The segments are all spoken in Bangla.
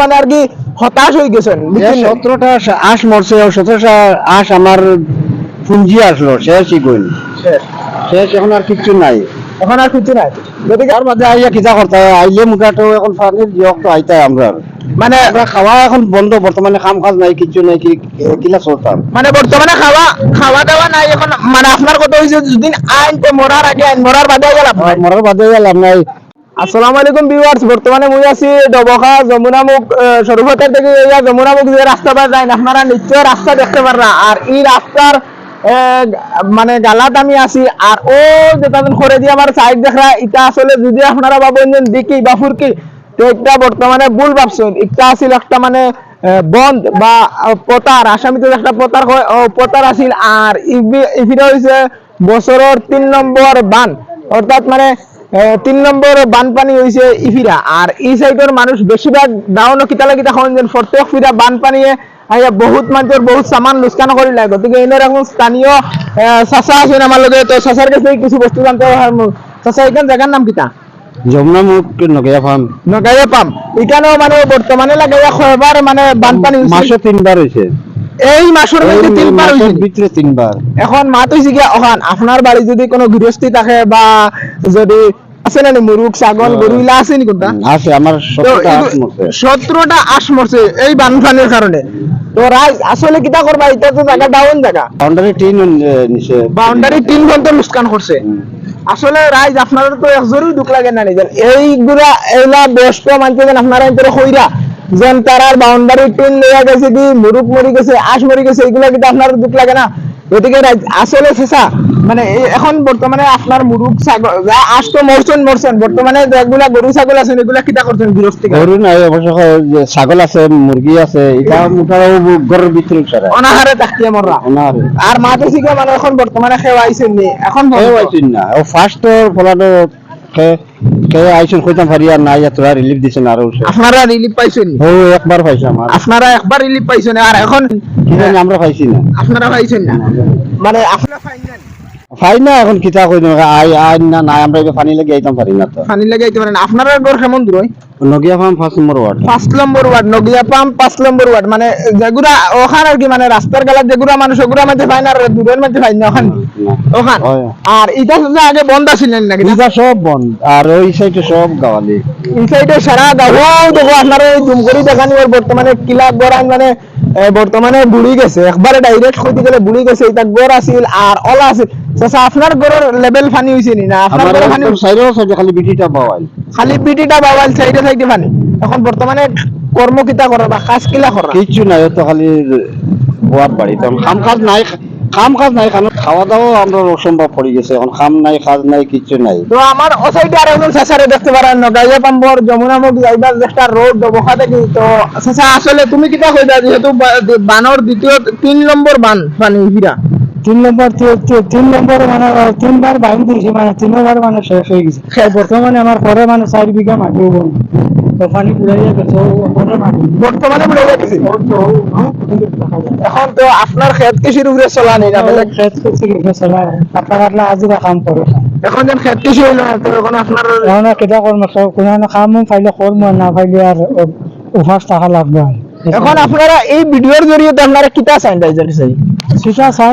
মানে আর কি হতাশ হয়ে গেছেন সতেরোটা আশ মরছে সতেরোটা আশ আমার পুঞ্জি আসলো শেষই গইল শেষ। এখন আর কিচ্ছু নাই। এখন আর কিছু নাই। গতিকে তার মধ্যে আইয়া কিতা করতে হয়? আইলে মুখাটো এখন পানির তো আইতাই আমরা মানে আমরা খাওয়া এখন বন্ধ বর্তমানে খাম কাজ নাই কিচ্ছু নাই কি কিলা চলতাম মানে বর্তমানে খাওয়া খাওয়া দাওয়া নাই এখন। মানে আপনার কথা হয়েছে যদি আইন তো মরার আগে আইন মরার বাদে গেল আর মরার বাদে গেলাম নাই। আসসালামু আলাইকুম ভিউয়ার্স, বর্তমানে আছি ডবকা যমুনামুখ থেকে ইয়া যমুনামুখ যে রাস্তা আপনারা নিশ্চয় রাস্তা দেখতে আর এই রাস্তার মানে আছি। আর ও, যেটা করে দিয়ে আমার সাইড আসলে যদি আপনারা দিকি বা ফুরকি তো এটা বর্তমানে ভুল ভাবছেন এটা আছিল একটা মানে বন্ধ বা পতার আসামিতে একটা পতার পতার আছিল। আর ইফিরা হয়েছে বছরের তিন নম্বর বান। অর্থাৎ মানে তিন নম্বর বানপানি হয়েছে ইফিরা। আর এই সাইডের মানুষ বেশিরভাগ ডাউন কিতালে কিতা খাওয়ান যেন প্রত্যেক ফিরা বানপানিয়ে আইয়া বহুত মানুষের বহুত সামান লুস্কান করে লাগে গতিকে এনে এখন স্থানীয় চাচা আছেন আমার লগে। তো চাচার কাছে কিছু বস্তু জানতে চাচা এখান জায়গার নাম কিতা? যমুনা মুখ নগিয়া ফার্ম নগাইয়া পাম এখানেও মানে বর্তমানে লাগাইয়া খয়বার মানে বানপানি মাসে তিনবার হয়েছে এই মাসের মধ্যে তিনবার মাসের ভিতরে তিনবার এখন মাত হয়েছে কি ওখান আপনার বাড়ি যদি কোনো গৃহস্থী থাকে বা যদি আছে না নি মুরুখ ছাগল গরু ইলা আছে নি কোনটা? আছে আমার সতেরোটা আশ মরছে। সতেরোটা আশ মরছে এই বানপানির কারণে। তো রাই আসলে কিটা করবা এটা তো জায়গা ডাউন জায়গা। বাউন্ডারি টিন নিচে। বাউন্ডারি তিন ঘণ্টা লুস্কান করছে। আসলে রাইজ আপনারা তো একজনই দুঃখ লাগে না নিজের এইগুলা এইলা ব্যস্ত মানতে যেন আপনারা এন্তরে কইরা যেন তারার বাউন্ডারি টিন লইয়া গেছে কি মুরুখ মরি গেছে আশ মরি গেছে এগুলা কিন্তু আপনার দুঃখ লাগে না? গতিকে আসলে শেষা মানে এখন বর্তমানে আপনার মুরুখ ছাগল যা আশ তো মরছেন মরছেন বর্তমানে যেগুলা গরু ছাগল আছে এগুলা কিটা করছেন বিরক্তি গরু নাই অবশ্য ছাগল আছে মুরগি আছে এটা মোটাও ঘরের ভিতরে ছাড়া অনাহারে তাকিয়ে মররা অনাহারে আর মা তো শিখে মানে এখন বর্তমানে খেওয়াইছেন এখন খেওয়াইছেন না। ও ফার্স্টর ফলাটো কেউ আইছেন কইতাম পারি আর নাই তোরা রিলিফ দিছেন আর আপনারা রিলিফ পাইছেন? নি? ও একবার পাইছে আমার। আপনারা একবার রিলিফ পাইছেন আর এখন কি জানি আমরা পাইছি না। আপনারা পাইছেন না? মানে আপনারা না পাই না এখন কিতা কই আই আই না নাই আমরা এবার পানি লাগি আইতাম পারি না তো। পানি লাগাইতে পারেন আপনারা ঘর কেমন দূর হয়? নগিয়া ফার্স্ট নম্বর ওয়ার্ড পাঁচ নম্বর ওয়ার্ড নগিয়া পাম্প পাঁচ নম্বর ওয়ার্ড মানে যেগুলা ওখান আর কি মানে রাস্তার যেগুলা মানুষ ওগুলা মধ্যে না দূরের মধ্যে পায় না ওখান ওখান আর শুধু আগে বন্ধ ছিলেন নাকি এটা সব বন্ধ আর ওই সাইডে সব গাওয়ালি এই সাইডে সারা দেখো আপনার এই ডুমকরি দেখানি বর্তমানে কিলা মানে বর্তমানে বুড়ি গেছে। একবারে ডাইরেক্ট কইতে গেলে বুড়ি গেছে। এটা গড় আছিল আর অলা আছিল। চাচা আপনার গড়ের লেভেল ফানি হইছে নি? না আপনার গড়ের গড়ে ফানি সাইডেও সাইডে খালি বিটিটা বাওয়াল খালি বিটিটা বাওয়াল সাইডে সাইডে ফানি। এখন বর্তমানে কর্ম কিতা করা বা কাজ কিলা করা কিছু নাই তো খালি বাড়ি তো কাম কাজ নাই খাম কাজ নাই কারণ খাওয়া দাওয়া আমরা অসম্ভব পড়ে গেছে এখন খাম নাই কাজ নাই কিচ্ছু নাই। তো আমার ও সাইডে আর একজন চাচারে দেখতে পারেন নগাইয়া পাম্বর যমুনা মুখ যাইবার একটা রোড তো আসলে তুমি কিতা কইতা যেহেতু বানর দ্বিতীয় তিন নম্বর বান পানি হিরা তিন নম্বর তিন নম্বর মানে তিনবার বাইন দিয়েছি মানে তিনবার মানে শেষ হয়ে গেছে। বর্তমানে আমার পরে মানে চার বিঘা মাটি পানি পুরাইয়া গেছে বর্তমানে গেছে এখন তো আপনার খেত কৃষির উপরে চলা নেই না খেত করছে কি চলা কাটলা কাটলা আজিরা কাম করে এখন যেন খেত কৃষি হইল এখন আপনার এখন কেটা কর্ম কোনো কাম পাইলে কর্ম না পাইলে আর উপাস টাকা লাগবে আর এখন আপনারা এই ভিডিওর জরিয়ে আপনারা কিতা স্যানিটাইজার চাই? সেটা চাই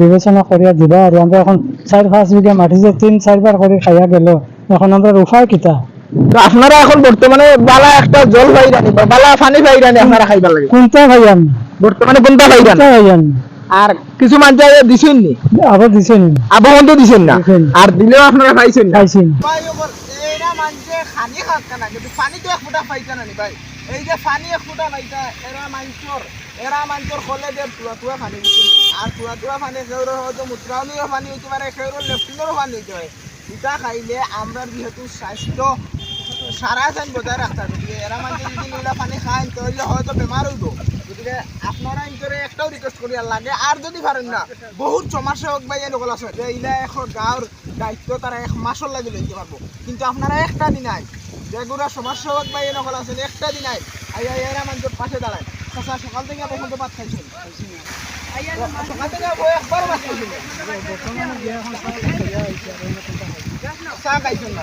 বিবেচনা করিয়া দিবা আর আমরা এখন চার পাঁচ বিঘা মাটি যে তিন চারবার করে খাইয়া গেল এখন আমরা উপায় কিতা? আপনারা এখন বর্তমানে বালা একটা জল পাইরানি বা বালা পানি পাইরানি আপনারা খাইবার লাগে। কোনটা ভাইয়ান বর্তমানে কোনটা ভাইয়ান আর কিছু মানুষ দিছেন নি? আবার দিছেন আবহাওয়া তো দিছেন না? আর দিলেও আপনারা পাইছেন না? খাইছেন খানি না কিন্তু পানি তো এক ফুটা পাইছে না ভাই। এই যে পানি এক ফুটা পাইছে এরা মানুষের এরা মানুষের কলে যে তুয়া তুয়া পানি দিচ্ছে আর তুয়া তুয়া পানি সেউর হয়তো মূত্রাউনিও পানি হইতে পারে সেউর লেফটিনেরও পানি হইতে পারে এটা খাইলে আমরা যেহেতু স্বাস্থ্য সারা চান বজায় রাখতে হবে এরা মানুষ যদি নীলা পানি খায় তাহলে হয়তো বেমার হইব গতিকে আপনারা ইন্তরে একটাও রিকোয়েস্ট করি লাগে। আর যদি পারেন না বহুত সমস্যা হোক বা এনেকল আছে ইলা এখন গাঁৱৰ দায়িত্ব তারা এক মাসর লাগে লইতে পারব কিন্তু আপনারা একটা দিন আই যেগুলা সমস্যা হোক বা এনেকল আছে একটা দিন আই আই আই এরা মানুষের পাশে দাঁড়ায়। চাচা সকাল থেকে পর্যন্ত ভাত খাইছেন সকাল থেকে একবার ভাত খাইছেন চাহ খাইছেন না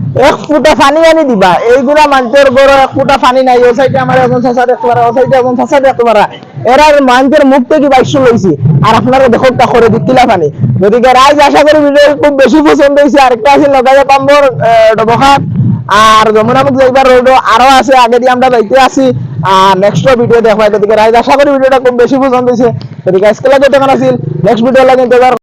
এক ফুটা পানি আনি দিবা। এইগুলা মানুষের গড় এক ফুটা পানি নাই ও সাইডে আমার এখন চাষা দেখতে পারা ও সাইডে এখন চাষা দেখতে পারা এরা মানুষের মুখ থেকে বাইশ লইছি আর আপনারা দেখো তা করে দিচ্ছিলা পানি। গতিকে রাইস আশা করি ভিডিও খুব বেশি পছন্দ হয়েছে আরেকটা আছে লগাইয়া পাম্বর ডবখাত আর যমুনামুখ যাইবার রোড আরও আছে, আগে দিয়ে আমরা যাইতে আছি। আর নেক্সট ভিডিও দেখবাই গতিকে রাইজ আশা করি ভিডিওটা খুব বেশি পছন্দ হয়েছে গতিকে আজকে লাগে তখন আছিল। নেক্সট ভিডিও লাগে